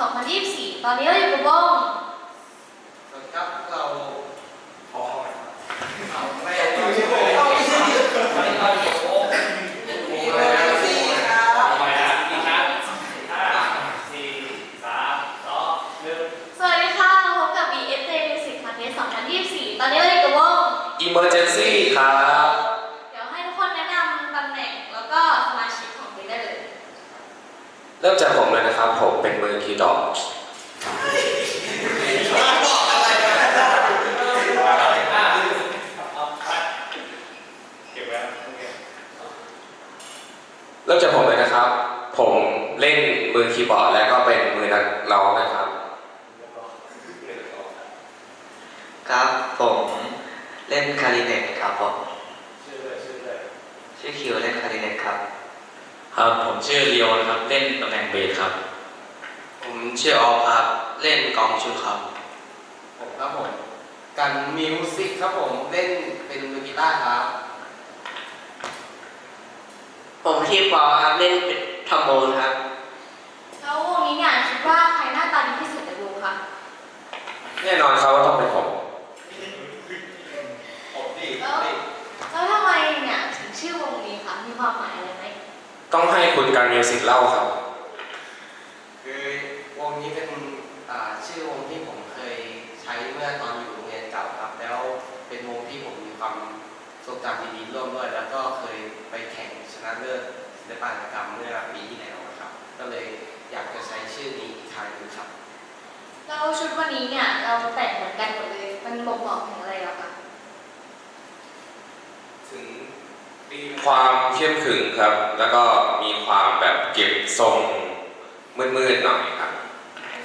2024 ตอนนี้เราอยู่กับวงสวัสดีครับเราขอเอาไม่เอาเอาไม่ไม่เอาเอาไม่ไม่เอาเอามีเบอร์สี่ครับไปนะนะครับห้าสี่สามสองหนึ่งสวัสดีค่ะพบกับ BSJ Music Contest 2024 ตอนนี้เราอยู่กับวง Emergency ครับ เดี๋ยวให้ทุกคนแนะนำตำแหน่งแล้วก็สมาชิกของทีมได้เลย เริ่มจากผมเลย นะครับผมเป็นมือคีย์ดอกบอกอะไรนะห้าเอาไปเก็บไว้โอเคเริ่มจากผมเลยนะครับ ผมเล่นมือคีย์บอร์ดและก็เป็นมือนักร้องนะครับ ครับผมเล่นคาริเนตครับผมชื่อเลยชื่อเลยชื่อคิวเล่นคาริเนตครับ ครับผมชื่อเลียวนะครับ เล่นตำแหน่งเบสครับ ผมชื่อออฟครับ เล่นกองชุดครับ ผมครับผมกันมิวสิกครับผมเล่นเป็นมือกีตาร์ครับ ผมที่ปอครับเล่นเป็นทอมโบนครับ แล้ววงนี้เนี่ยคิดว่าใครหน้าตาดีที่สุดในวงคะแน่นอนครับว่าต้องเป็นผมผมดีแล้วแล้วทำไมเนี่ยถึงชื่อวงนี้คะมีความหมายอะไรไหมต้องให้คุณการมิวสิกเล่าครับ คือวงนี้เป็นอ่าชื่อว งที่ผมเคยใช้เมื่อตอนอยู่โรงเรียนเก่าครับ แล้วเป็นวงที่ผมมีความทรงจำดีๆร่วมด้วย แล้วก็เคยไปแข่งชนะเลิศศิลปะกรรมเมื่อปีที่แล้วนะครับ ก็เลยอยากจะใช้ชื่อนี้อีกครั้งหนึงครับแล้วชุดวันนี้เนี่ยเราแต่งเหมือนกันหมดเลยมันบ่งบอกถึงอะไรเหรอคะถึงมีความเข้มขึงครับ แล้วก็มีความแบบเก็บทรงมืดๆหน่อยครับ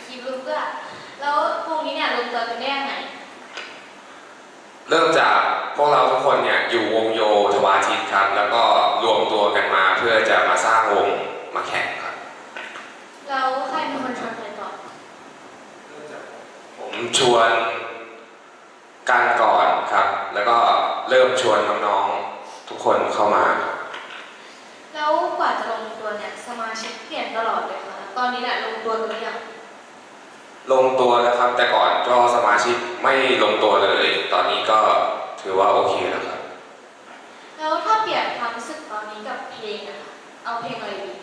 คีบลูกเพื่อ แล้ววงนี้เนี่ยรวมตัวกันได้ยังไงเริ่มจากพวกเราทุกคนเนี่ยอยู่วงโยธวาทิตครับ แล้วก็รวมตัวกันมาเพื่อจะมาสร้างวงมาแข่งครับ แล้วใครเป็นคนชวนใครก่อนผมชวนการก่อนครับ แล้วก็เริ่มชวนน้องๆทุกคนเข้ามา แล้วกว่าจะลงตัวเนี่ยสมาชิกเปลี่ยนตลอดเลยค่ะตอนนี้เนี่ยลงตัวกันหรือยัง ลงตัวแล้วครับ แต่ก่อนก็สมาชิกไม่ลงตัวเลย ตอนนี้ก็ถือว่าโอเคแล้วครับ แล้วถ้าเปลี่ยนความรู้สึกตอนนี้กับเพลงนะคะเอาเพลงอะไรดี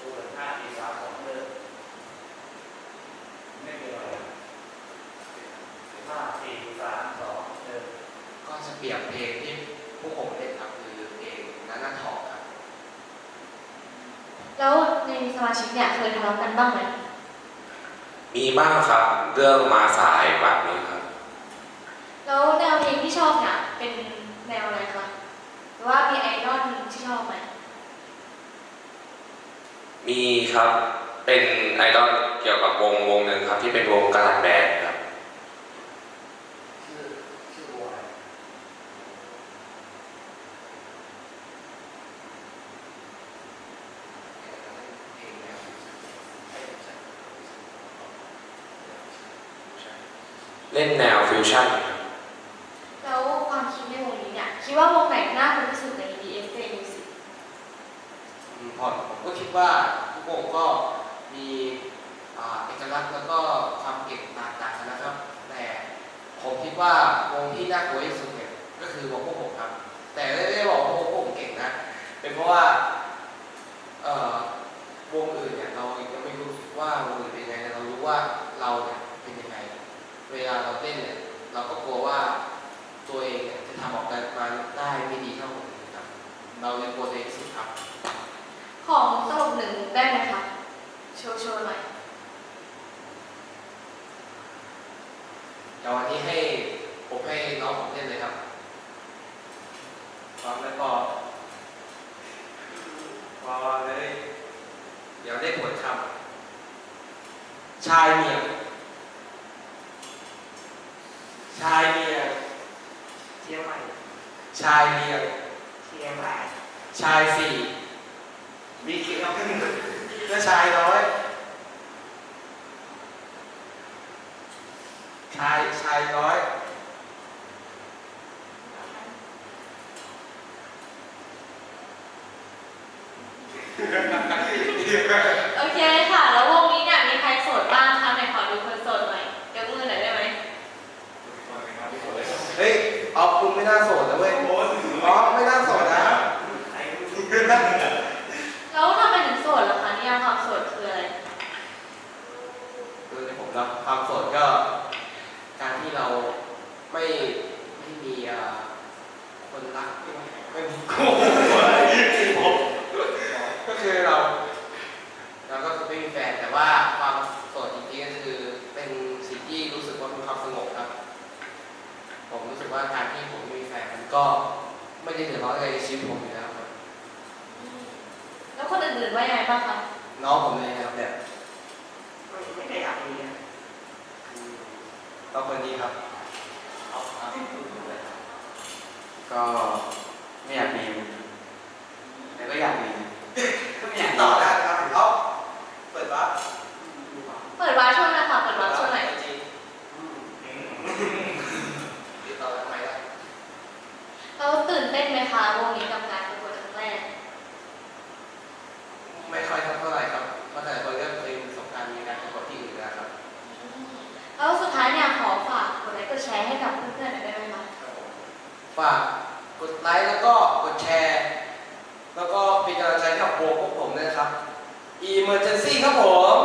พูดห้าสี่สามสองหนึ่งไม่มีอะไรห้าสี่สามสองหนึ่ง ก็จะเปรียบเพลงที่พวกผมเล่นครับคือเพลงนันนาทอกครับแล้วในสมาชิกเนี่ยเคยทะเลาะกันบ้างไหมมีบ้างครับเรื่องมาสายแบบนี้ครับ แล้วแนวเพลงที่ชอบเนี่ยเป็นแนวอะไรคะหรือว่ามีไอดอลที่ชอบไหมมีครับเป็นไอดอลเกี่ยวกับวงวงหนึ่งครับ ที่เป็นวงกาลันแบนด์ครับ ชื่อชื่อวงอะไร เล่นแนวฟิวชั่นครับแล้วความคิดในวงนี้เนี่ยคิดว่าวงไหนน่าคุ้นที่สุดใน DSJ Music อืมพอผมก็คิดว่าทุกวงก็มีอ่าเอกลักษณ์แล้วก็ความเก่งแตกต่างกันนะครับ แต่ผมคิดว่าวงที่น่ากลัวที่สุดเนี่ยก็คือวงพวกผมครับ แต่ไม่ได้บอกว่าวงพวกผมเก่งนะ เป็นเพราะว่าเอ่อวงอื่น กลัวว่าตัวเองจะทำออกมาได้ไม่ดีเท่าคนอื่นครับ เราเลยกลัวตัวเองที่สุดครับ ของตลกหนึ่งมุกได้ไหมคะโชว์โชว์หน่อย เดี๋ยววันนี้ให้ผมให้น้องผมเล่นเลยครับพร้อมแล้วก็พอเลย เดี๋ยวได้ผลคำชายเมียงชายเมียง เชียงใหม่ชายเมียงเชียงรายชายสี่มีเขียวแล้วชายน้อยชายชายน้อย โอเคค่ะ แล้ววงนี้เนี่ยมีใครโสดบ้างคะไหนขอดูคนโสดหน่อยยกมือหน่อยได้ไหม เฮ้ยออฟคุณไม่น่าโสดนะเว้ยออฟไม่น่าโสดนะ แล้วทำไมถึงโสดล่ะคะนิยามความโสดคืออะไร คือในผม เนาะความโสดก็การที่เราไม่ไม่มีอ่าคนรักไม่มีคู่ก็คือเราเราก็คือไม่มีแฟนแต่ว่าความโสดจริงๆก็คือเป็นสิ่งที่รู้สึกว่ามีความสงบครับ ผมรู้สึกว่าการที่ผมไม่มีแฟนมันก็ไม่ได้เดือดร้อนอะไรในชีวิตผมอยู่แล้วครับแล้วคนอื่นๆว่ายังไงบ้างคะน้องผมเลยนะครับเนี่ย ไม่ได้อยากมีอะ ต้องคนนี้ครับ ก็ไม่อยากมีแต่ก็อยากมี ก็ไม่อยากต่อได้ครับเอาเปิดวะ เปิดวาร์ปช่วงหนะคะเปิดวาร์ปช่วงไหน จริงติดต่อทำไมล่ะ เราตื่นเต้นไหมคะวงนี้กับการประกวดครั้งแรก ไม่ค่อยเท่าไหร่ครับเพราะแต่ละคนก็เคยมีประสบการณ์ในการประกวดที่อื่นแล้วครับ แล้วสุดท้ายเนี่ยขอฝากกดไลค์กดแชร์ให้กับเพื่อนๆหน่อยได้ไหมคะ ฝากกดไลค์แล้วก็กดแชร์ แล้วก็เป็นกำลังใจให้กับวงพวกผมด้วยนะครับ Emergency ครับผม